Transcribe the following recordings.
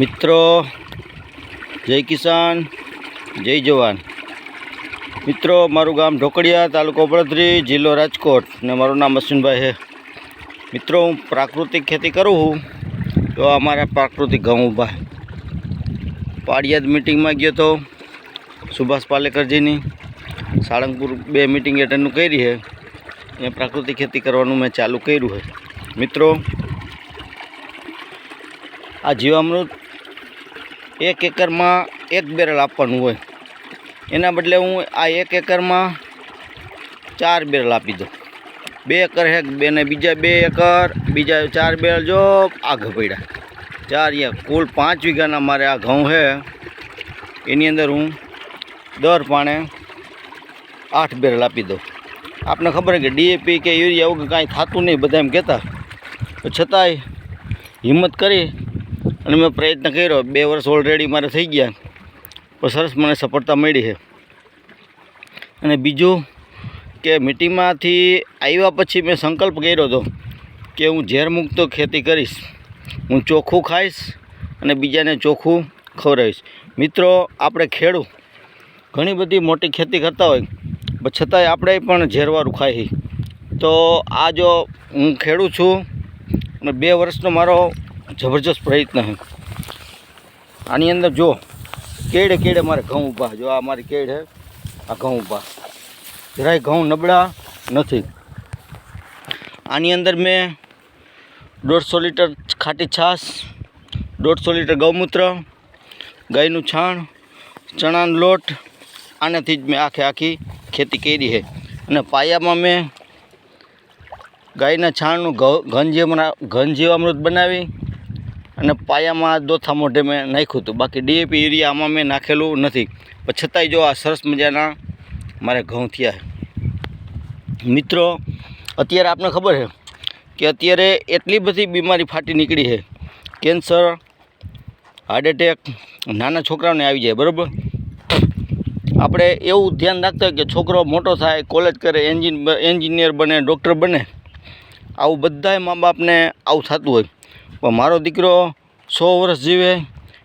મિત્રો, જય કિસાન, જય જવાન. મિત્રો, મારું ગામ ઢોકડિયા તાલુકો બળદરી જિલ્લો રાજકોટ ને મારું નામ અશ્વિનભાઈ છે. મિત્રો, હું પ્રાકૃતિક ખેતી કરું છું, તો અમારા પ્રાકૃતિક ઘઉં ઊભા પાડિયાદ મિટિંગમાં ગયો તો સુભાષ પાલેકરજીની સાળંગપુર બે મિટિંગ એટેન્ડનું કરી છે. એ પ્રાકૃતિક ખેતી કરવાનું મેં ચાલુ કર્યું છે. મિત્રો, આ જીવામૃત એક એકરમાં એક બેરલ આપવાનું હોય. એના બદલે હું આ એક એકરમાં ચાર બેરલ આપી દઉં. બે એકર હે, બે ને બીજા બે એકર, બીજા ચાર બેરલ જો આઘ પડ્યા. ચાર યા કુલ પાંચ વીઘાના મારે આ ઘઉં છે એની અંદર હું દર પાણે આઠ બેરલ આપી દઉં. આપને ખબર કે ડીએપી કે યુરિયા એવું કાંઈ થતું નહીં, બધા એમ કહેતા. છતાંય હિંમત કરી અને મેં પ્રયત્ન કર્યો. બે વર્ષ ઓલરેડી મારે થઈ ગયા. પણ સરસ મને સફળતા મળી છે. અને બીજું કે મિટિંગમાંથી આવ્યા પછી મેં સંકલ્પ કર્યો હતો કે હું ઝેરમુક્ત ખેતી કરીશ. હું ચોખ્ખું ખાઈશ અને બીજાને ચોખ્ખું ખવડાવીશ. મિત્રો, આપણે ખેડૂ ઘણી બધી મોટી ખેતી કરતા હોય, પણ છતાંય આપણે પણ ઝેરવાળું ખાઈ તો આ જો હું ખેડૂત છું અને બે વર્ષનો મારો જબરજસ્ત પ્રયત્ન છે. આની અંદર જો કેડે કેડે મારે ઘઉં ઊભા જો આ મારી કેડ હે આ ઘઉં ઊભા જરાય ઘઉં નબળા નથી. આની અંદર મેં દોઢસો લીટર ખાટી છાશ, દોઢસો લીટર ગૌમૂત્ર, ગાયનું છાણ, ચણાનો લોટ, આનાથી જ મેં આખે આખી ખેતી કરી છે. અને પાયામાં મેં ગાયના છાણનું ઘન જીવન, ઘન જીવામૃત બનાવી અને પાયામાં દોથા મોઢે મેં નાખ્યું હતું. બાકી ડીએપી યુરિયા આમાં મેં નાખેલું નથી. પણ છતાંય જો આ સરસ મજાના મારે ઘઉં થયા મિત્રો, અત્યારે આપને ખબર છે કે અત્યારે એટલી બધી બીમારી ફાટી નીકળી છે. કેન્સર હાર્ટ એટેક નાના છોકરાઓને આવી જાય, બરાબર? આપણે એવું ધ્યાન રાખતા કે છોકરો મોટો થાય કોલેજ કરે એન્જિન એન્જિનિયર બને ડૉક્ટર બને, આવું બધાય મા બાપને આવું થતું હોય. પણ મારો દીકરો સો વર્ષ જીવે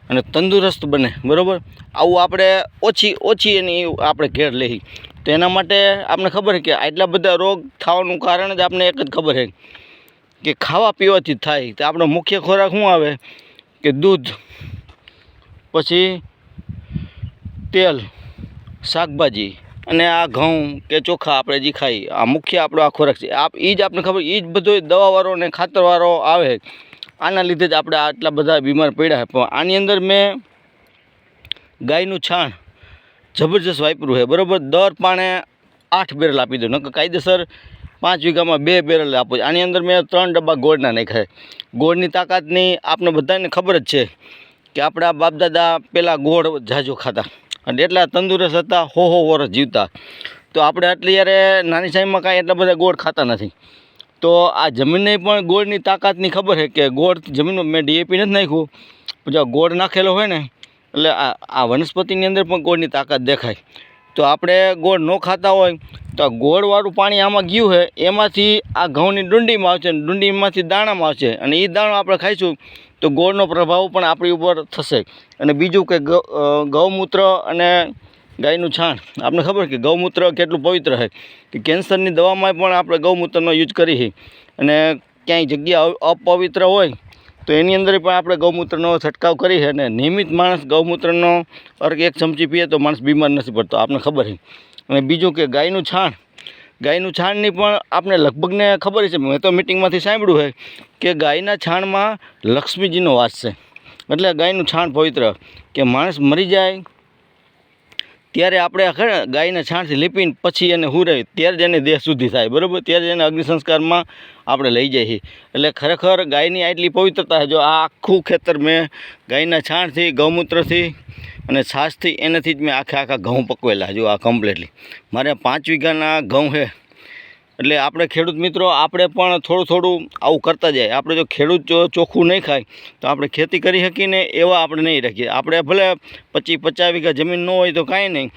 અને તંદુરસ્ત બને, બરાબર? આવું આપણે ઓછી ઓછી એની આપણે ઘેર લઈ તો એના માટે આપણે ખબર કે આટલા બધા રોગ થવાનું કારણ જ આપણે એક જ ખબર છે કે ખાવા પીવાથી થાય. તો આપણો મુખ્ય ખોરાક શું આવે? કે દૂધ, પછી તેલ, શાકભાજી અને આ ઘઉં કે ચોખા આપણે જે ખાઈ આ મુખ્ય આપણો આ ખોરાક છે. આપ એ જ આપણે ખબર એ જ બધો દવાવાળો ને ખાતરવાળો આવે. આના લીધે જ આપણે આટલા બધા બીમાર પડ્યા પણ આની અંદર મેં ગાયનું છાણ જબરજસ્ત વાપર્યું છે. બરાબર? દર પાણે આઠ બેરલ આપી દઉં. નકર કાયદેસર પાંચ વીઘામાં બે બેરલ આપું. આની અંદર મેં ત્રણ ડબ્બા ગોળના નાખ્યા ગોળની તાકાતની આપણે બધાને ખબર જ છે કે આપણા બાપદાદા પહેલાં ગોળ ઝાઝો ખાતા. અને એટલા તંદુરસ્ત હતા હો હો વરસ જીવતા. તો આપણે આટલી યારે નાની સાઈમાં કાંઈ એટલા બધા ગોળ ખાતા નથી. તો આ જમીનને પણ ગોળની તાકાતની ખબર છે કે ગોળ જમીનમાં મેં ડીએપી નથી નાખ્યું. જો ગોળ નાખેલો હોય ને, એટલે આ આ વનસ્પતિની અંદર પણ ગોળની તાકાત દેખાય. તો આપણે ગોળ ન ખાતા હોય, તો આ ગોળવાળું પાણી આમાં ગયું છે એમાંથી આ ઘઉંની ડુંડીમાં આવશે અને ડુંડીમાંથી દાણામાં આવશે. અને એ દાણો આપણે ખાઈશું, તો ગોળનો પ્રભાવ પણ આપણી ઉપર થશે. અને બીજું કે ગૌમૂત્ર અને ગાયનું છાણ. આપણે ખબર કે ગૌમૂત્ર કેટલું પવિત્ર છે? કે કેન્સરની દવામાં પણ આપણે ગૌમૂત્રનો યુઝ કરી અને ક્યાંય જગ્યા અપવિત્ર હોય, તો એની અંદર પણ આપણે ગૌમૂત્રનો છંટકાવ કરી અને નિયમિત માણસ ગૌમૂત્રનો અર્ક એક ચમચી પીએ તો માણસ બીમાર નથી પડતો, આપને ખબર છે. અને બીજું કે ગાયનું છાણ. ગાયનું છાણની પણ આપણે લગભગને ખબર છે, મેં તો મિટિંગમાંથી સાંભળ્યું છે કે ગાયના છાણમાં લક્ષ્મીજીનો વાસ છે. એટલે ગાયનું છાણ પવિત્ર. કે માણસ મરી જાય ત્યારે આપણે ખરે ને ગાયના છાણથી લીપીને પછી એને હુરાય ત્યારે જ એને દેહ શુદ્ધિ થાય, બરાબર? ત્યારે જ એને અગ્નિ સંસ્કારમાં આપણે લઈ જઈએ એટલે ખરેખર ગાયની આટલી પવિત્રતા છે, જો આ આખું ખેતર મેં ગાયના છાણથી, ગૌમૂત્રથી અને છાશથી એનાથી જ મેં આખા આખા ઘઉં પકવેલા, જો આ કમ્પ્લીટલી મારે પાંચ વીઘાના ઘઉં છે. એટલે આપણે ખેડૂત મિત્રો, આપણે પણ થોડું થોડું આવું કરતા જાય. આપણે જો ખેડૂત ચોખ્ખું નહીં ખાય, તો આપણે ખેતી કરી શકીને એવા આપણે નહીં રાખીએ. આપણે ભલે પચીસ પચાસ વીઘા જમીન ન હોય તો કાંઈ નહીં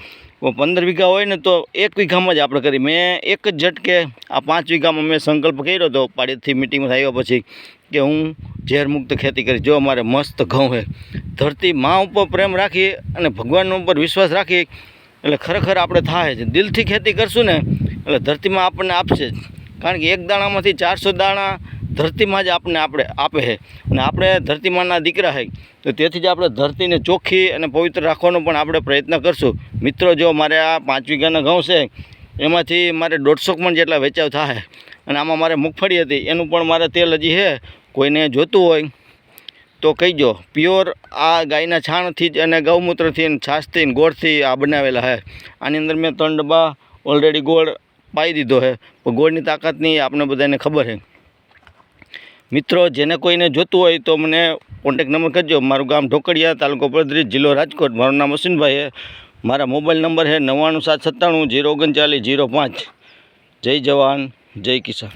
પંદર વીઘા હોય ને તો એક વીઘામાં જ આપણે કરી. મેં એક જ ઝટકે આ પાંચ વીઘામાં મેં સંકલ્પ કર્યો હતો, પાડીથી મિટિંગમાં આવ્યા પછી, કે હું ઝેરમુક્ત ખેતી કરી જો અમારે મસ્ત ઘઉં છે. ધરતી મા ઉપર પ્રેમ રાખી અને ભગવાન ઉપર વિશ્વાસ રાખી એટલે ખરેખર આપણે થાય છે. દિલથી ખેતી કરશું ને એટલે ધરતીમાં આપણને આપશે જ. કારણ કે એક દાણામાંથી ચારસો દાણા ધરતીમાં જ આપણને આપણે આપે છે. અને આપણે ધરતીમાંના દીકરા છે. તો તેથી જ આપણે ધરતીને ચોખ્ખી અને પવિત્ર રાખવાનો પણ આપણે પ્રયત્ન કરશું. મિત્રો, જો મારે આ પાંચ વીઘાના ઘઉં છે, એમાંથી મારે દોઢસો મણ જેટલા વેચાવ થાય અને આમાં મારે મગફળી હતી, એનું પણ મારે તેલ હજી છે. કોઈને જોતું હોય તો કહીજો. પ્યોર આ ગાયના છાણથી જ અને ગૌમૂત્રથી છાશથી ગોળથી આ બનાવેલા છે. આની અંદર મેં ત્રણ ડબ્બા ઓલરેડી ગોળ પાઈ દીધો છે ગોળની તાકાતની આપણે બધાને ખબર છે મિત્રો, જેને કોઈને જોતું હોય તો મને કોન્ટેક નંબર કરજો. મારું ગામ ઢોકડિયા તાલુકો પડદરી જિલ્લો રાજકોટ. મારું નામ અશ્વિનભાઈ છે મારા મોબાઈલ નંબર છે નવ્વાણું સાત સત્તાણું, જીરો ઓગણચાલીસ, જીરો પાંચ. જય જવાન, જય કિસાન.